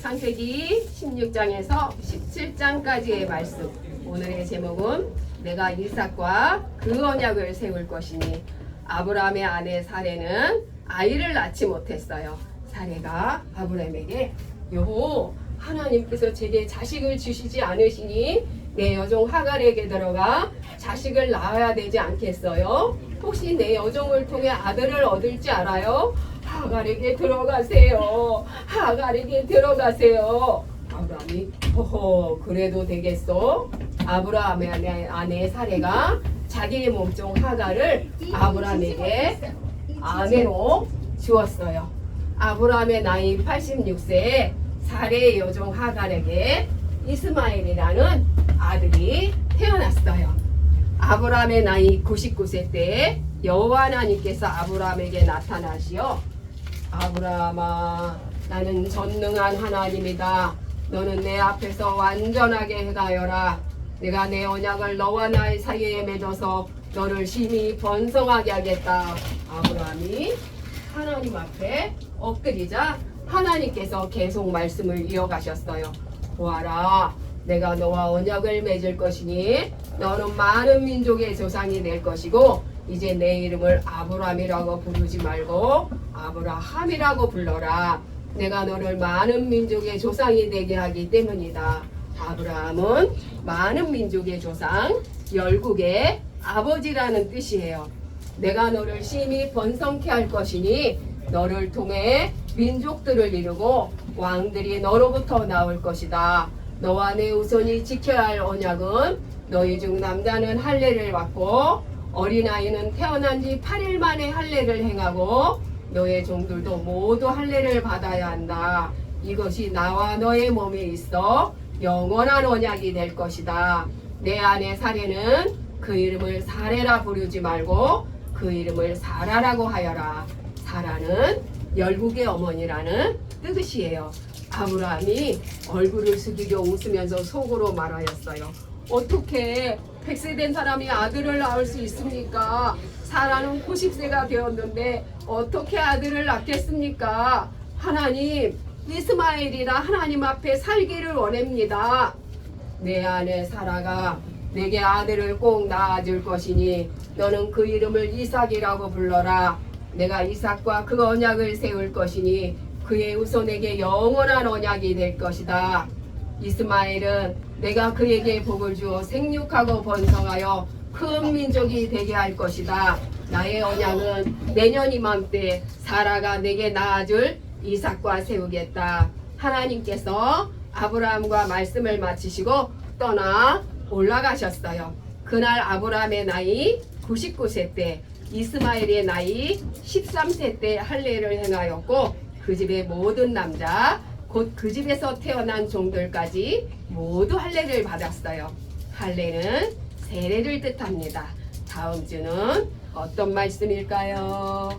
창세기 16장에서 17장까지의 말씀. 오늘의 제목은 내가 이삭과 그 언약을 세울 것이니 아브라함의 아내 사례는 아이를 낳지 못했어요. 사례가 아브라함에게 여보 하나님께서 제게 자식을 주시지 않으시니 내 여종 하갈에게 들어가 자식을 낳아야 되지 않겠어요? 혹시 내 여종을 통해 아들을 얻을지 알아요? 하갈에게 들어가세요. 하갈에게 들어가세요. 아브라함이 허허 그래도 되겠어? 아브라함의 아내, 아내 사례가 자기의 몸종 하갈을 아브라함에게 아내로 주었어요. 아브라함의 나이 86세에 사례의 여종 하갈에게 이스마엘이라는 아들이 태어났어요. 아브라함의 나이 99세 때 여호와 하나님께서 아브라함에게 나타나시어 아브라함아 나는 전능한 하나님이다. 너는 내 앞에서 완전하게 행하여라. 내가 내 언약을 너와 나의 사이에 맺어서 너를 심히 번성하게 하겠다. 아브라함이 하나님 앞에 엎드리자 하나님께서 계속 말씀을 이어가셨어요. 보아라, 내가 너와 언약을 맺을 것이니 너는 많은 민족의 조상이 될 것이고 이제 내 이름을 아브라함이라고 부르지 말고 아브라함이라고 불러라. 내가 너를 많은 민족의 조상이 되게 하기 때문이다. 아브라함은 많은 민족의 조상, 열국의 아버지라는 뜻이에요. 내가 너를 심히 번성케 할 것이니 너를 통해 민족들을 이루고 왕들이 너로부터 나올 것이다. 너와 내 우선이 지켜야 할 언약은 너희 중 남자는 할례를 받고 어린아이는 태어난 지 8일 만에 할례를 행하고 너의 종들도 모두 할례를 받아야 한다. 이것이 나와 너의 몸에 있어 영원한 언약이 될 것이다. 내 아내 사례는 그 이름을 사례라 부르지 말고 그 이름을 사라라고 하여라. 사라는 열국의 어머니라는 뜻이에요. 아브라함이 얼굴을 숙이려 웃으면서 속으로 말하였어요. 어떻게 100세 된 사람이 아들을 낳을 수 있습니까? 사라는 90세가 되었는데 어떻게 아들을 낳겠습니까? 하나님, 이스마엘이라 하나님 앞에 살기를 원합니다. 내 아내 사라가 내게 아들을 꼭 낳아줄 것이니 너는 그 이름을 이삭이라고 불러라. 내가 이삭과 그 언약을 세울 것이니 그의 후손에게 영원한 언약이 될 것이다. 이스마엘은 내가 그에게 복을 주어 생육하고 번성하여 큰 민족이 되게 할 것이다. 나의 언약은 내년 이맘때 사라가 내게 낳아줄 이삭과 세우겠다. 하나님께서 아브라함과 말씀을 마치시고 떠나 올라가셨어요. 그날 아브라함의 나이 99세 때 이스마엘의 나이 13세 때 할례를 행하였고 그 집의 모든 남자 곧 그 집에서 태어난 종들까지 모두 할례를 받았어요. 할례는 세례를 뜻합니다. 다음 주는 어떤 말씀일까요?